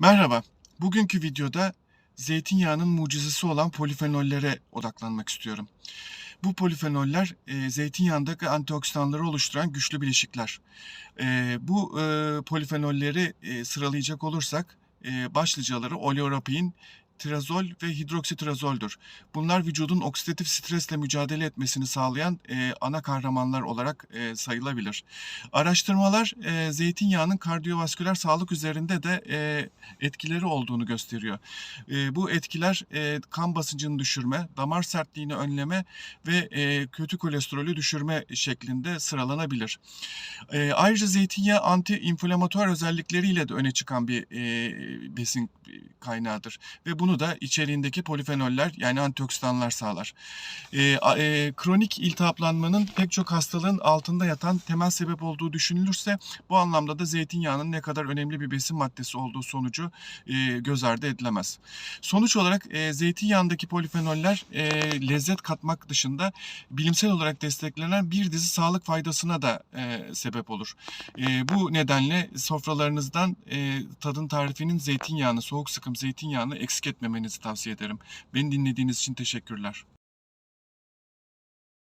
Merhaba. Bugünkü videoda zeytinyağının mucizesi olan polifenollere odaklanmak istiyorum. Bu polifenoller e, zeytinyağındaki antioksidanları oluşturan güçlü bileşikler. E, bu e, polifenolleri e, sıralayacak olursak e, başlıcaları oleorapein, tirazol ve hidroksitirazoldür. Bunlar vücudun oksidatif stresle mücadele etmesini sağlayan e, ana kahramanlar olarak e, sayılabilir. Araştırmalar e, zeytinyağının kardiyovasküler sağlık üzerinde de e, etkileri olduğunu gösteriyor. E, bu etkiler e, kan basıncını düşürme, damar sertliğini önleme ve e, kötü kolesterolü düşürme şeklinde sıralanabilir. E, ayrıca zeytinyağı anti-inflamatuar özellikleriyle de öne çıkan bir e, besin kaynağıdır ve bunu da içeriğindeki polifenoller yani antioksidanlar sağlar. E, e, kronik iltihaplanmanın pek çok hastalığın altında yatan temel sebep olduğu düşünülürse bu anlamda da zeytinyağının ne kadar önemli bir besin maddesi olduğu sonucu e, göz ardı edilemez. Sonuç olarak e, zeytinyağındaki polifenoller e, lezzet katmak dışında bilimsel olarak desteklenen bir dizi sağlık faydasına da e, sebep olur. E, bu nedenle sofralarınızdan e, tadın tarifinin zeytinyağını, soğuk sıkım zeytinyağını eksik etmemenizi tavsiye ederim. Beni dinlediğiniz için teşekkürler.